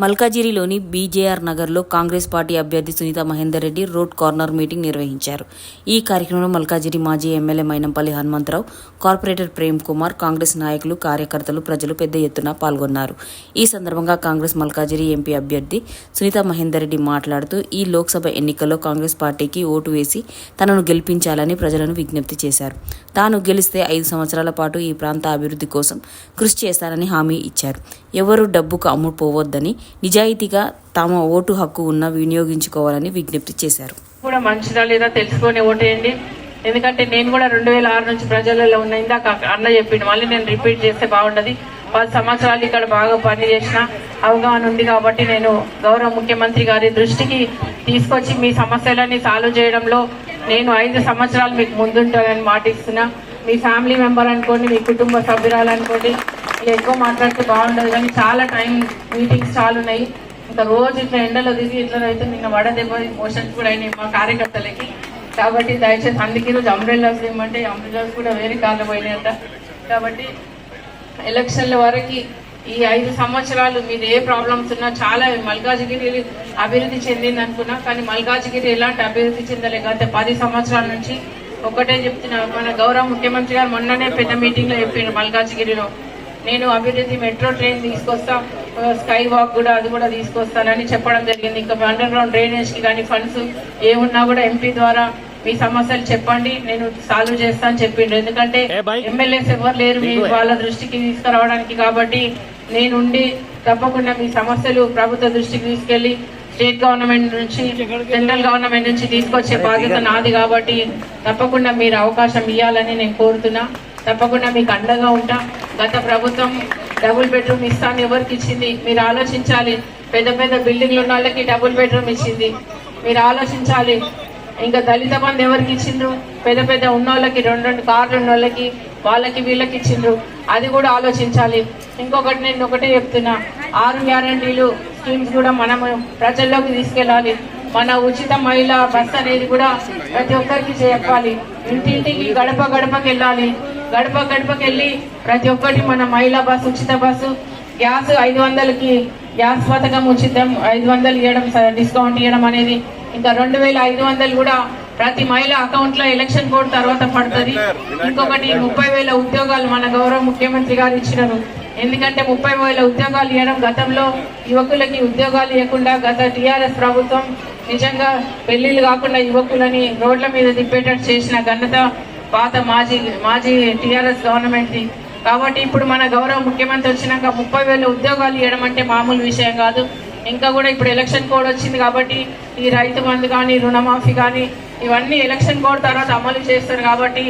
మల్కాజిరిలోని BJR నగర్లో Congress party అభ్యర్థి Sunitha Mahender Reddy road corner meeting నిర్వహించారు. ఈ కార్యక్రమంలో మల్కాజిరి మాజీ ఎమ్మెల్యే మైనంపల్లి హనుమంతరావు కార్పొరేటర్ ప్రేమ్ కుమార్ కాంగ్రెస్ నాయకులు కార్యకర్తలు ప్రజలు పెద్ద ఎత్తున పాల్గొన్నారు. ఈ సందర్భంగా కాంగ్రెస్ మల్కాజిరి ఎంపీ అభ్యర్థి సునీత మహేందర్ రెడ్డి మాట్లాడుతూ ఈ లోక్సభ ఎన్నికల్లో కాంగ్రెస్ పార్టీకి ఓటు వేసి తనను గెలిపించాలని ప్రజలను విజ్ఞప్తి చేశారు. తాను గెలిస్తే ఐదు సంవత్సరాల పాటు ఈ ప్రాంత అభివృద్ధి కోసం కృషి చేస్తానని హామీ ఇచ్చారు. ఎవరు డబ్బుకు అమ్ముపోవద్దని నిజాయితీగా తమ ఓటు హక్కు ఉన్న వినియోగించుకోవాలని విజ్ఞప్తి చేశారు. కూడా మంచిదా లేదా తెలుసుకొని ఓటేయండి ఎందుకంటే నేను కూడా రెండు వేల ఆరు నుంచి ప్రజలలో ఉన్న ఇందాక అన్న చెప్పిండు. మళ్ళీ నేను రిపీట్ చేస్తే బాగుండదు. పది సంవత్సరాలు ఇక్కడ బాగా పని చేసిన అవగాహన ఉంది కాబట్టి నేను గౌరవ ముఖ్యమంత్రి గారి దృష్టికి తీసుకొచ్చి మీ సమస్యలన్నీ సాల్వ్ చేయడంలో నేను ఐదు సంవత్సరాలు మీకు ముందుంటానని మాటిస్తున్నా. మీ ఫ్యామిలీ మెంబర్ అనుకోండి మీ కుటుంబ సభ్యురాలు అనుకోండి ఇలా ఎక్కువ మాట్లాడితే బాగుండదు కానీ చాలా టైం మీటింగ్స్ చాలా ఉన్నాయి. ఇంకా రోజు ఇట్లా ఎండలో దిగి ఇట్లా అయితే నిన్న వడదెబ్బ మోషన్స్ కూడా అయినాయి మా కార్యకర్తలకి. కాబట్టి దయచేసి అందుకే రోజు అంబ్రెల్లాస్ ఏమంటే అంబ్రెల్లాస్ కూడా వేరే కాలం పోయినాయంట కాబట్టి ఎలక్షన్ల వరకు ఈ ఐదు సంవత్సరాలు మీరు ఏ ప్రాబ్లమ్స్ ఉన్నా చాలా మల్కాజిగిరి అభివృద్ధి చెందింది అనుకున్నా కానీ మల్కాజిగిరి ఎలాంటి అభివృద్ధి చెందలే గత పది సంవత్సరాల నుంచి ఒకటే చెప్తున్నా మన గౌరవ ముఖ్యమంత్రి గారు మొన్ననే పెద్ద మీటింగ్లో చెప్పిండు మల్కాజిగిరిలో నేను అభివృద్ధి మెట్రో ట్రైన్ తీసుకొస్తా స్కై వాక్ కూడా అది కూడా తీసుకొస్తానని చెప్పడం జరిగింది. ఇంకా అండర్ గ్రౌండ్ డ్రైనేజ్కి కానీ ఫండ్స్ ఏమున్నా కూడా ఎంపీ ద్వారా మీ సమస్యలు చెప్పండి నేను సాల్వ్ చేస్తా అని చెప్పిండు. ఎందుకంటే ఎమ్మెల్యేస్ ఎవరు లేరు మీ వాళ్ళ దృష్టికి తీసుకురావడానికి కాబట్టి నేనుండి తప్పకుండా మీ సమస్యలు ప్రభుత్వ దృష్టికి తీసుకెళ్ళి స్టేట్ గవర్నమెంట్ నుంచి సెంట్రల్ గవర్నమెంట్ నుంచి తీసుకొచ్చే బాధ్యత నాది కాబట్టి తప్పకుండా మీరు అవకాశం ఇవ్వాలని నేను కోరుతున్నా. తప్పకుండా మీకు అండగా ఉంటాం. గత ప్రభుత్వం డబుల్ బెడ్రూమ్ ఇస్తాను ఎవరికి ఇచ్చింది? మీరు ఆలోచించాలి. పెద్ద పెద్ద బిల్డింగ్లు ఉన్న వాళ్ళకి డబుల్ బెడ్రూమ్ ఇచ్చింది. మీరు ఆలోచించాలి. ఇంకా దళిత బంధు ఎవరికి ఇచ్చిండ్రు? పెద్ద పెద్ద ఉన్నోళ్ళకి రెండు రెండు కార్లు ఉన్న వాళ్ళకి వాళ్ళకి వీళ్ళకి ఇచ్చిండ్రు. అది కూడా ఆలోచించాలి. ఇంకొకటి నేను ఒకటే చెప్తున్నా. ఆరు గ్యారంటీలు స్కీమ్స్ కూడా మనము ప్రజల్లోకి తీసుకెళ్ళాలి. మన ఉచిత మహిళా బస్ అనేది కూడా ప్రతి ఒక్కరికి చెప్పాలి. ఇంటింటికి గడప గడపకి వెళ్ళాలి. గడప గడపకి వెళ్ళి ప్రతి ఒక్కటి మన మహిళా బస్సు ఉచిత బస్సు గ్యాస్ ఐదు వందలకి గ్యాస్ పథకం ఉచితం ఐదు వందలు ఇవ్వడం డిస్కౌంట్ ఇవ్వడం అనేది ఇంకా రెండు వేల ఐదు వందలు కూడా ప్రతి మహిళ అకౌంట్లో ఎలక్షన్ కోడ్ తర్వాత పడుతుంది. ఇంకొకటి ముప్పై వేల ఉద్యోగాలు మన గౌరవ ముఖ్యమంత్రి గారు ఇచ్చినారు. ఎందుకంటే ముప్పై వేల ఉద్యోగాలు ఇవ్వడం గతంలో యువకులకి ఉద్యోగాలు ఇవ్వకుండా గత టిఆర్ఎస్ ప్రభుత్వం నిజంగా పెళ్ళిళ్ళు కాకుండా యువకులని రోడ్ల మీద తిప్పేటట్టు చేసిన ఘనత పాత మాజీ మాజీ టీఆర్ఎస్ గవర్నమెంట్ కాబట్టి ఇప్పుడు మన గౌరవ ముఖ్యమంత్రి వచ్చినాక ముప్పై వేల ఉద్యోగాలు ఇవ్వడం అంటే మామూలు విషయం కాదు. ఇంకా కూడా ఇప్పుడు ఎలక్షన్ కోడ్ వచ్చింది కాబట్టి ఈ రైతు బంధు కానీ రుణమాఫీ కానీ ఇవన్నీ ఎలక్షన్ కోడ్ తర్వాత అమలు చేస్తారు కాబట్టి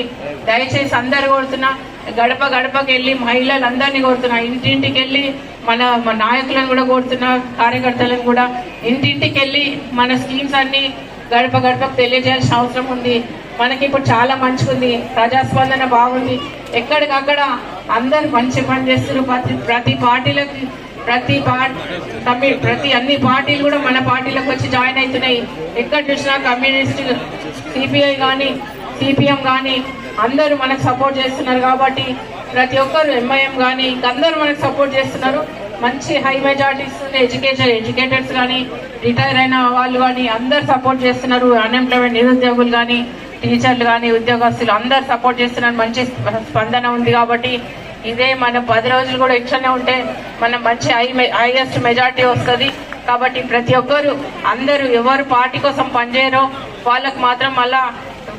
దయచేసి అందరు కోరుతున్నా గడప గడపకి వెళ్ళి మహిళలందరినీ కోరుతున్నా ఇంటింటికి వెళ్ళి మన మన నాయకులను కూడా కోరుతున్నా కార్యకర్తలను కూడా. ఇంటింటికి వెళ్ళి మన స్కీమ్స్ అన్ని గడప గడపకు తెలియజేయాల్సిన అవసరం ఉంది. మనకి ఇప్పుడు చాలా మంచిగుంది. ప్రజాస్పందన బాగుంది. ఎక్కడికక్కడ అందరు మంచి పని చేస్తున్నారు. ప్రతి ప్రతి పార్టీలకి ప్రతి పార్టీ ప్రతి అన్ని పార్టీలు కూడా మన పార్టీలకు వచ్చి జాయిన్ అవుతున్నాయి. ఎక్కడ చూసినా కమ్యూనిస్ట్ సిపిఐ కానీ సిపిఎం కానీ అందరూ మనకు సపోర్ట్ చేస్తున్నారు కాబట్టి ప్రతి ఒక్కరు ఎంఐఎం కానీ అందరూ మనకు సపోర్ట్ చేస్తున్నారు. మంచి హై మెజార్టీస్ ఎడ్యుకేషన్ ఎడ్యుకేటర్స్ కానీ రిటైర్ అయిన వాళ్ళు కానీ అందరు సపోర్ట్ చేస్తున్నారు. అన్ఎంప్లాయ్మెంట్ నిరుద్యోగులు కానీ టీచర్లు కానీ ఉద్యోగస్తులు అందరు సపోర్ట్ చేస్తున్నారు. మంచి స్ప- స్పందన ఉంది కాబట్టి ఇదే మన పది రోజులు కూడా ఇట్లనే ఉంటే మనం మంచి హై హైయెస్ట్ మెజార్టీ వస్తుంది. కాబట్టి ప్రతి ఒక్కరు అందరూ ఎవరు పార్టీ కోసం పనిచేయరో వాళ్ళకు మాత్రం మళ్ళా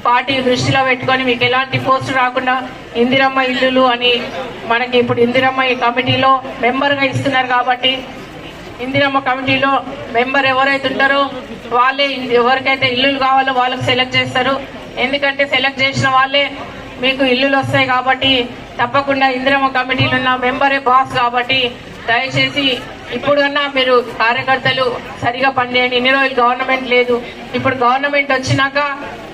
పార్టీ దృష్టిలో పెట్టుకొని మీకు ఎలాంటి పోస్ట్ రాకుండా ఇందిరమ్మ ఇల్లులు అని మనకి ఇప్పుడు ఇందిరమ్మ ఈ కమిటీలో మెంబర్గా ఇస్తున్నారు కాబట్టి ఇందిరమ్మ కమిటీలో మెంబర్ ఎవరైతే ఉంటారో వాళ్ళే ఎవరికైతే ఇల్లులు కావాలో వాళ్ళకి సెలెక్ట్ చేస్తారు. ఎందుకంటే సెలెక్ట్ చేసిన వాళ్ళే మీకు ఇల్లులు వస్తాయి కాబట్టి తప్పకుండా ఇందిరమ్మ కమిటీలో ఉన్న మెంబరే బాస్ కాబట్టి దయచేసి ఇప్పుడన్నా మీరు కార్యకర్తలు సరిగా పనిచేయండి. ఇన్ని రోజులు గవర్నమెంట్ లేదు. ఇప్పుడు గవర్నమెంట్ వచ్చినాక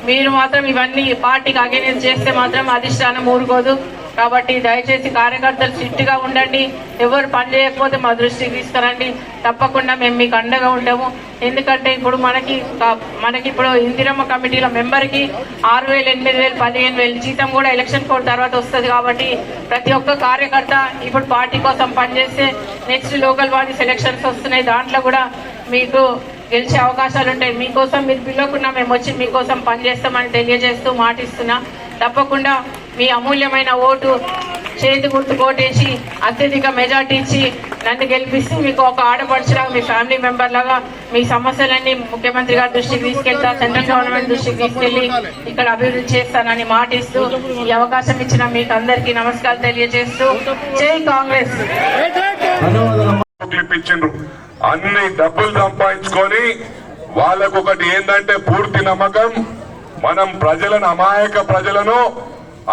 మీరు మాత్రం ఇవన్నీ పార్టీకి అగేనెస్ట్ చేస్తే మాత్రం అధిష్టానం ఊరుకోదు. కాబట్టి దయచేసి కార్యకర్తలు సిట్టుగా ఉండండి. ఎవరు పని చేయకపోతే మా దృష్టికి తీసుకురండి. తప్పకుండా మేము మీకు అండగా ఉండము ఎందుకంటే ఇప్పుడు మనకి మనకి ఇప్పుడు ఇందిరమ్మ కమిటీల మెంబర్కి ఆరు వేలు ఎనిమిది వేలు పదిహేను వేలు జీతం కూడా ఎలక్షన్ కోడ్ తర్వాత వస్తుంది కాబట్టి ప్రతి ఒక్క కార్యకర్త ఇప్పుడు పార్టీ కోసం పనిచేస్తే నెక్స్ట్ లోకల్ బాడీ సెలక్షన్స్ వస్తున్నాయి. దాంట్లో కూడా మీకు గెలిచే అవకాశాలు ఉంటాయి. మీకోసం మీరు పిలవకుండా మేము వచ్చి మీకోసం పనిచేస్తామని తెలియజేస్తూ మాటిస్తున్నా. తప్పకుండా మీ అమూల్యమైన ఓటు చేతి గుర్తు కోటేసి అత్యధిక మెజార్టీ ఇచ్చి నన్ను గెలిపిస్తే మీకు ఒక ఆడపడుచులాగా మీ ఫ్యామిలీ మెంబర్ లాగా మీ సమస్యలన్నీ ముఖ్యమంత్రి గారి దృష్టికి తీసుకెళ్తా సెంట్రల్ గవర్నమెంట్ దృష్టికి తీసుకెళ్ళి ఇక్కడ అభివృద్ధి చేస్తానని మాటిస్తూ ఈ అవకాశం ఇచ్చిన మీకు అందరికీ నమస్కారాలు తెలియజేస్తూ జై కాంగ్రెస్. అన్ని డబ్బులు సంపాదించుకొని వాళ్ళకు ఒకటి ఏంటంటే పూర్తి నమ్మకం. మనం ప్రజలను అమాయక ప్రజలను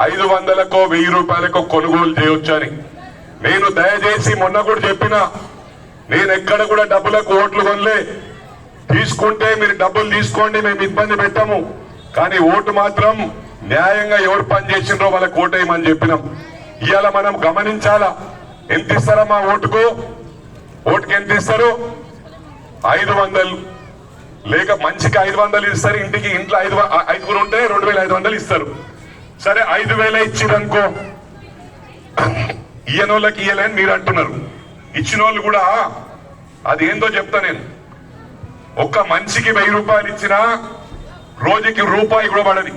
ఐదు వందలకో వెయ్యి రూపాయలకో కొనుగోలు చేయొచ్చని. నేను దయచేసి మొన్న కూడా చెప్పిన నేను ఎక్కడ కూడా డబ్బులకు ఓట్లు కొనలే. తీసుకుంటే మీరు డబ్బులు తీసుకోండి మేము ఇబ్బంది పెట్టాము. కానీ ఓటు మాత్రం న్యాయంగా ఎవరు పని చేసిండ్రో వాళ్ళకి ఓటేయమని చెప్పినాం. ఇవాళ మనం గమనించాలా ఎంత ఇస్తారా మా ఓటుకు? ఓటుకి ఎంత ఇస్తారు? ఐదు వందలు. లేక మంచికి ఐదు వందలు ఇస్తారు ఇంటికి ఇంట్లో ఐదు ఐదుగురు ఉంటే రెండు వేల ఐదు వందలు ఇస్తారు. సరే ఐదు వేల ఇచ్చిరనుకో. వాళ్ళకి ఇయ్యలేని మీరు అంటున్నారు. ఇచ్చిన వాళ్ళు కూడా అది ఏందో చెప్తా నేను. ఒక్క మనిషికి వెయ్యి రూపాయలు ఇచ్చినా రోజుకి రూపాయి కూడా పడది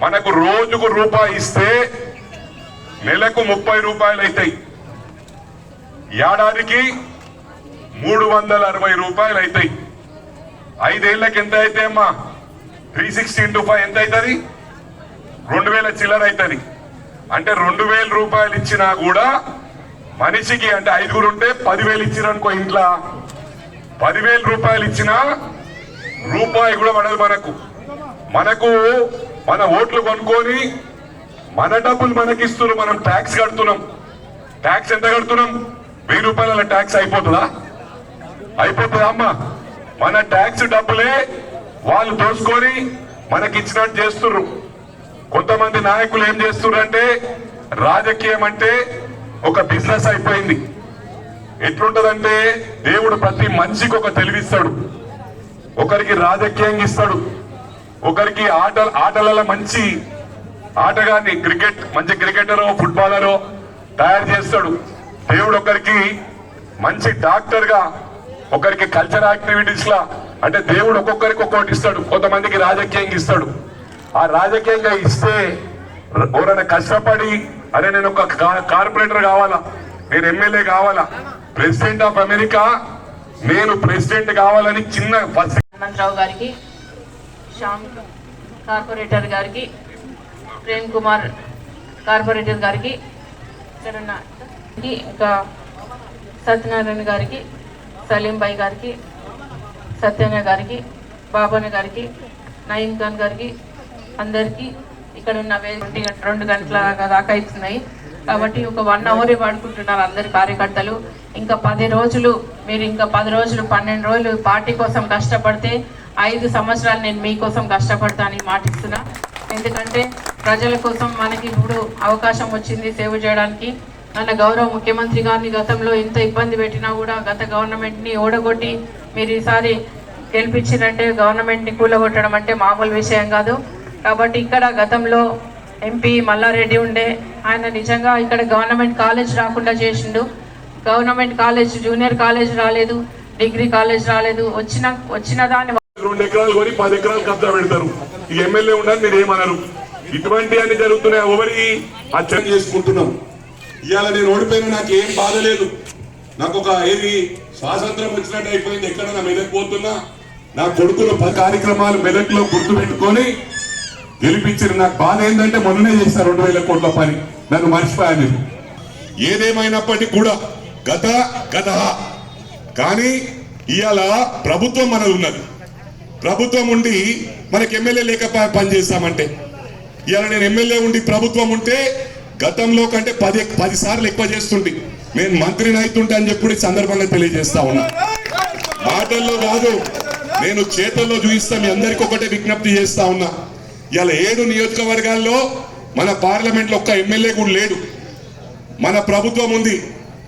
మనకు రోజుకు రూపాయి ఇస్తే నెలకు ముప్పై రూపాయలు అవుతాయి ఏడాదికి మూడు వందల అరవై రూపాయలు అవుతాయి ఐదేళ్ళకి ఎంత అయితే అమ్మా? త్రీ సిక్స్టీ ఇంటూ ఫైవ్ ఎంత అవుతుంది రెండు వేల చిల్లర అవుతుంది అంటే రెండు వేల రూపాయలు ఇచ్చినా కూడా మనిషికి అంటే ఐదుగురు ఉంటే పదివేలు ఇచ్చిరనుకో ఇంట్లో. పదివేల రూపాయలు ఇచ్చినా రూపాయి కూడా పడదు మనకు. మనకు మన ఓట్లు కొనుక్కొని మన డబ్బులు మనకిస్తున్నారు మనం ట్యాక్స్ కడుతున్నాం. ట్యాక్స్ ఎంత కడుతున్నాం? వెయ్యి రూపాయల ట్యాక్స్ అయిపోతుందా? అయిపోతుందా అమ్మా? మన ట్యాక్స్ డబ్బులే వాళ్ళు దోసుకొని మనకి ఇచ్చినట్టు చేస్తుర్రు. కొంతమంది నాయకులు ఏం చేస్తున్నారంటే రాజకీయం అంటే ఒక బిజినెస్ అయిపోయింది. ఎట్లుంటదంటే దేవుడు ప్రతి మనిషికి ఒక తెలివిస్తాడు. ఒకరికి రాజకీయంగా ఇస్తాడు. ఒకరికి ఆట ఆటలలో మంచి ఆటగాన్ని క్రికెట్ మంచి క్రికెటరో ఫుట్బాలరో తయారు చేస్తాడు. దేవుడు ఒకరికి మంచి డాక్టర్గా ఒకరికి కల్చర్ యాక్టివిటీస్లా అంటే దేవుడు ఒక్కొక్కరికి ఒక్కొక్కటి ఇస్తాడు. కొంతమందికి రాజకీయంగా ఇస్తాడు. ఆ రాజకీయంగా ఇస్తే ఎవరైనా కష్టపడి అరే నేను ఒక కార్పొరేటర్ కావాలా? నేను ఎమ్మెల్యే కావాలా? ప్రెసిడెంట్ ఆఫ్ అమెరికా నేను ప్రెసిడెంట్ కావాలని చిన్న ఫస్ట్ హనుమంతరావు గారికి శ్యామ్ కార్పొరేటర్ గారికి ప్రేమ్ కుమార్ కార్పొరేటర్ గారికి ఇక్కడ ఇంకా సత్యనారాయణ గారికి సలీంబాయి గారికి సత్యన్న గారికి బాబన్న గారికి నయీం ఖాన్ గారికి అందరికీ ఇక్కడ ఉన్న వే- రెండు గంట- రెండు గంటల దాకా ఇస్తున్నాయి కాబట్టి ఒక వన్ అవర్ పడుకుంటున్నారు అందరి కార్యకర్తలు. ఇంకా పది రోజులు మీరు ఇంకా పది రోజులు పన్నెండు రోజులు పార్టీ కోసం కష్టపడితే ఐదు సంవత్సరాలు నేను మీకోసం కష్టపడతానని మాటిస్తున్నా. ఎందుకంటే ప్రజల కోసం మనకి ఇప్పుడు అవకాశం వచ్చింది సేవ చేయడానికి. మన గౌరవ ముఖ్యమంత్రి గారిని గతంలో ఎంత ఇబ్బంది పెట్టినా కూడా గత గవర్నమెంట్ని ఓడగొట్టి మీరు ఈసారి గెలిపించినట్టే గవర్నమెంట్ని కూలగొట్టడం అంటే మామూలు విషయం కాదు. కాబట్టి ఇక్కడ గతంలో ఎంపీ మల్లారెడ్డి ఉండే ఆయన నిజంగా ఇక్కడ గవర్నమెంట్ కాలేజ్ రాకుండా చేసిండు. గవర్నమెంట్ కాలేజ్ జూనియర్ కాలేజ్ రాలేదు డిగ్రీ కాలేజ్ రాలేదు. వచ్చిన వచ్చిన దాన్ని రెండు ఎకరాలు కొని పది ఎకరాలు కబ్జా పెడతారు. ఈ ఎమ్మెల్యే ఉండాలి మీరు ఏమన్నారు ఇటువంటి అన్ని జరుగుతున్నాయి ఎవరి అచ్చం చేసుకుంటున్నాం. ఇవాళ నేను ఓడిపోయిన నాకు ఏం బాధ లేదు. నాకు ఒక ఏది స్వాతంత్రం వచ్చినట్టు అయిపోయింది ఎక్కడ నా మెదక్ పోతున్నా నా కొడుకుల కార్యక్రమాలు మెదక్లో గుర్తు పెట్టుకొని గెలిపించారు. నాకు బాధ ఏంటంటే మొన్ననే చేశారు రెండు వేల కోట్ల పని. నన్ను మర్చిపోయాను ఏదేమైనప్పటికీ కూడా గత గత. కానీ ఇవాళ ప్రభుత్వం మనది ఉన్నది. ప్రభుత్వం ఉండి మనకి ఎమ్మెల్యే లేక పనిచేస్తామంటే. ఇవాళ నేను ఎమ్మెల్యే ఉండి ప్రభుత్వం ఉంటే గతంలో కంటే పది పది సార్లు ఎక్కువ చేస్తుంటే. నేను మంత్రిని అవుతుంటే అని చెప్పి సందర్భంగా తెలియజేస్తా ఉన్నా. మాటల్లో కాదు నేను చేతల్లో చూపిస్తా మీ అందరికి ఒకటే విజ్ఞప్తి చేస్తా ఉన్నా. ఇవాళ ఏడు నియోజకవర్గాల్లో మన పార్లమెంట్లో ఒక్క ఎమ్మెల్యే కూడా లేడు. మన ప్రభుత్వం ఉంది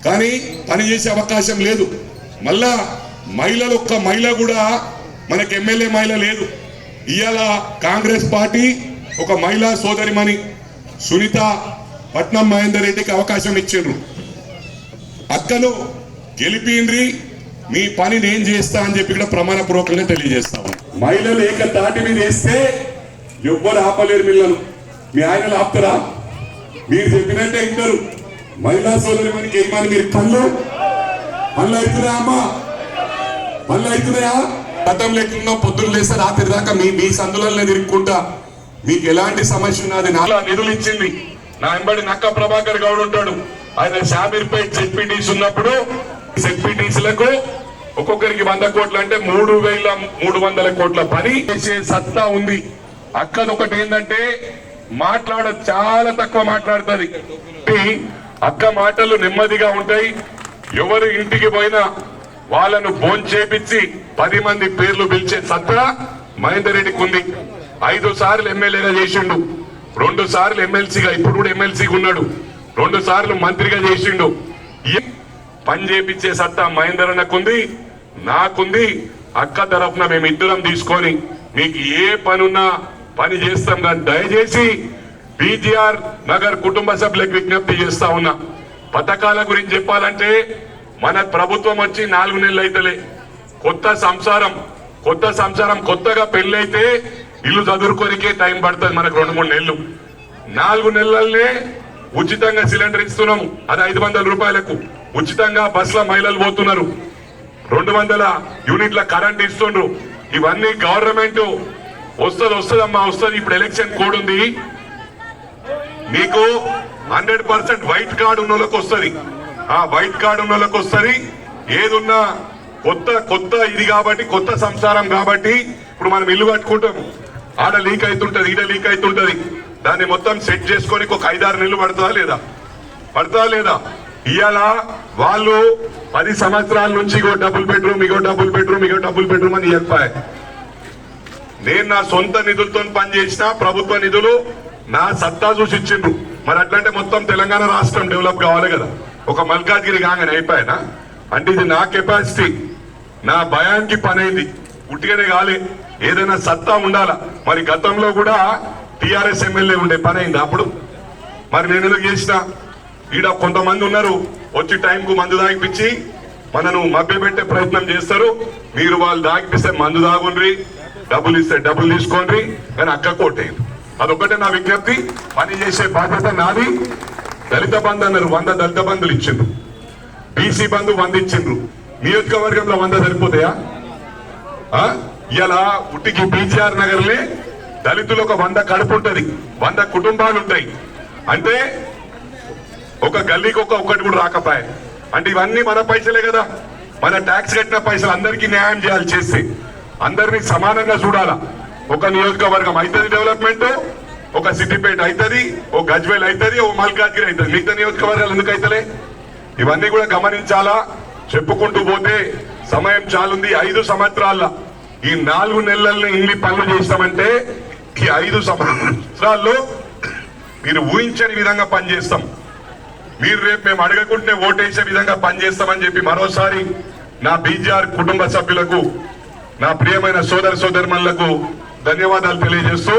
కానీ పని చేసే అవకాశం లేదు. మళ్ళా మహిళలు ఒక్క మహిళ కూడా మనకి ఎమ్మెల్యే మహిళ లేదు. ఇవాళ కాంగ్రెస్ పార్టీ ఒక మహిళా సోదరిమణి సునీత పట్నం మహేందర్ రెడ్డికి అవకాశం ఇచ్చిండ్రు. అక్కను గెలిపిండ్రి మీ పని నేను చేస్తా అని చెప్పి కూడా ప్రమాణపూర్వకంగా తెలియజేస్తాము మహిళలు ఏక తాటి మీద వేస్తే ఎవ్వరు ఆపలేరు పిల్లలు. మీ ఆయనలు ఆపుతారా? మీరు చెప్పినట్టే ఇద్దరు మహిళా సోదరి మనకి ఏమని మీరు కళ్ళు. పనులు అవుతున్నాయా అమ్మా? పనులు అవుతున్నాయా? గతం లేకుండా పొద్దున్న లేస్తే రాత్రి దాకా మీ మీ సందులలో తిరుక్కుంటా మీకు ఎలాంటి సమస్య ఉన్నది నాలా నిధులు ఇచ్చింది. నా వెంబడి నక్క ప్రభాకర్ గౌడ్ ఉంటాడు. ఆయన షామీర్పేట్ సెక్పిటీస్ ఉన్నప్పుడు సెట్పీటీసీలకు ఒక్కొక్కరికి వంద కోట్లు అంటే మూడు వేల మూడు వందల కోట్ల పని చేసే సత్తా ఉంది. అక్కది ఒకటి ఏంటంటే మాట్లాడ చాలా తక్కువ మాట్లాడుతుంది. అక్క మాటలు నెమ్మదిగా ఉంటాయి. ఎవరు ఇంటికి పోయినా వాళ్ళను భోంచేపించి పది మంది పేర్లు పిలిచే సత్తా మహేందర్ రెడ్డికి ఉంది. ఐదు సార్లు ఎమ్మెల్యేగా చేసిండు. రెండు సార్లు ఎమ్మెల్సీగా ఇప్పుడు కూడా ఎమ్మెల్సీగా ఉన్నాడు. రెండు సార్లు మంత్రిగా చేసిండు. పని చేపించే సత్తా మహేందర్ అన్నకుంది నాకుంది. అక్క తరఫున మేము ఇద్దరం తీసుకొని మీకు ఏ పనున్నా పని చేస్తాం కానీ దయచేసి బీజీఆర్ నగర్ కుటుంబ సభ్యులకు విజ్ఞప్తి చేస్తా ఉన్నా. పథకాల గురించి చెప్పాలంటే మన ప్రభుత్వం వచ్చి నాలుగు నెలలు అయితలే. కొత్త సంసారం కొత్త సంసారం కొత్తగా పెళ్ళైతే ఇల్లు చదువుకోనికే టైం పడుతుంది మనకు రెండు మూడు నెలలు. నాలుగు నెలలనే ఉచితంగా సిలిండర్ ఇస్తున్నాము. అది ఐదు వందల రూపాయలకు. ఉచితంగా బస్సుల మహిళలు పోతున్నారు. రెండు వందల యూనిట్ల కరెంట్ ఇస్తుండ్రు. ఇవన్నీ గవర్నమెంట్ వస్తుంది వస్తుందమ్మా వస్తుంది. ఇప్పుడు ఎలక్షన్ కోడ్ ఉంది మీకు హండ్రెడ్ పర్సెంట్ వైట్ కార్డు ఉన్న వాళ్ళకి వస్తుంది. ఆ వైట్ కార్డు ఉన్న వాళ్ళకి వస్తుంది. ఏదున్నా కొత్త కొత్త ఇది కాబట్టి కొత్త సంసారం కాబట్టి ఇప్పుడు మనం ఇల్లు కట్టుకుంటాం ఆడ లీక్ అవుతుంటది ఈడ లీక్ అవుతుంటది దాన్ని మొత్తం సెట్ చేసుకొని ఒక ఐదారు నెలలు పడుతుందా లేదా? పడుతుందా లేదా? ఇవాళ వాళ్ళు పది సంవత్సరాల నుంచి ఇగో డబుల్ బెడ్రూమ్ ఇగో డబుల్ బెడ్రూమ్ ఇగో డబుల్ బెడ్రూమ్ అని చెప్పాయి నేను నా సొంత నిధులతో పనిచేసిన ప్రభుత్వ నిధులు నా సత్తా చూసి ఇచ్చిండ్రు. మరి అట్లంటే మొత్తం తెలంగాణ రాష్ట్రం డెవలప్ కావాలి కదా. ఒక మల్కాజ్గిరి కాగానే అయిపోయానా? అంటే ఇది నా కెపాసిటీ. నా భయానికి పనేది. గుట్టిగానే ఉట్టిగానే కాలే. ఏదైనా సత్తా ఉండాలా? మరి గతంలో కూడా టిఆర్ఎస్ ఎమ్మెల్యే ఉండే పని అయింది అప్పుడు? మరి నేను ఎందుకు చేసిన? ఈడ కొంతమంది ఉన్నారు. వచ్చి టైంకు మందు తాగిపించి మనను మభ్యపెట్టే ప్రయత్నం చేస్తారు. మీరు వాళ్ళు దాగిపిస్తే మందు దాగుండ్రి డబ్బులు ఇస్తే డబ్బులు తీసుకోండి కానీ అక్క కోటేయండి అదొకటే నా విజ్ఞప్తి. పని చేసే బాధ్యత నాది. దళిత బంధు అన్నారు వంద దళిత బంధులు ఇచ్చిండ్రు. బీసీ బంధు వంద ఇచ్చిండ్రు. నియోజకవర్గంలో వంద సరిపోతాయా? ఆ? ఇలా ఉట్టికి బీజీఆర్ నగర్లే దళితులు ఒక వంద కడుపు ఉంటుంది వంద కుటుంబాలు ఉంటాయి. అంటే ఒక గల్లీకి ఒక ఒక్కటి కూడా రాకపోయాయి అంటే ఇవన్నీ మన పైసలే కదా. మన ట్యాక్స్ కట్టిన పైసలు అందరికీ న్యాయం చేయాలి చేస్తే. అందరినీ సమానంగా చూడాలా? ఒక నియోజకవర్గం అవుతుంది డెవలప్మెంట్ ఒక సిటీపేట అవుతుంది ఓ గజ్వేల్ అవుతుంది ఓ మల్కాజ్గిరి అవుతుంది మిగతా నియోజకవర్గాలు ఎందుకు అవుతలే ఇవన్నీ కూడా గమనించాలా? చెప్పుకుంటూ పోతే సమయం చాలుంది. ఐదు సంవత్సరాల ఈ నాలుగు నెలల్లో ఇన్ని పనులు చేస్తామంటే ఈ ఐదు సంవత్సరాల్లో మీరు ఊహించని విధంగా పనిచేస్తాం. మీరు రేపు మేము అడగకుంటే ఓటేసే విధంగా పనిచేస్తామని చెప్పి మరోసారి నా బీజీఆర్ కుటుంబ సభ్యులకు నా ప్రియమైన సోదర సోదరుమణులకు ధన్యవాదాలు తెలియజేస్తూ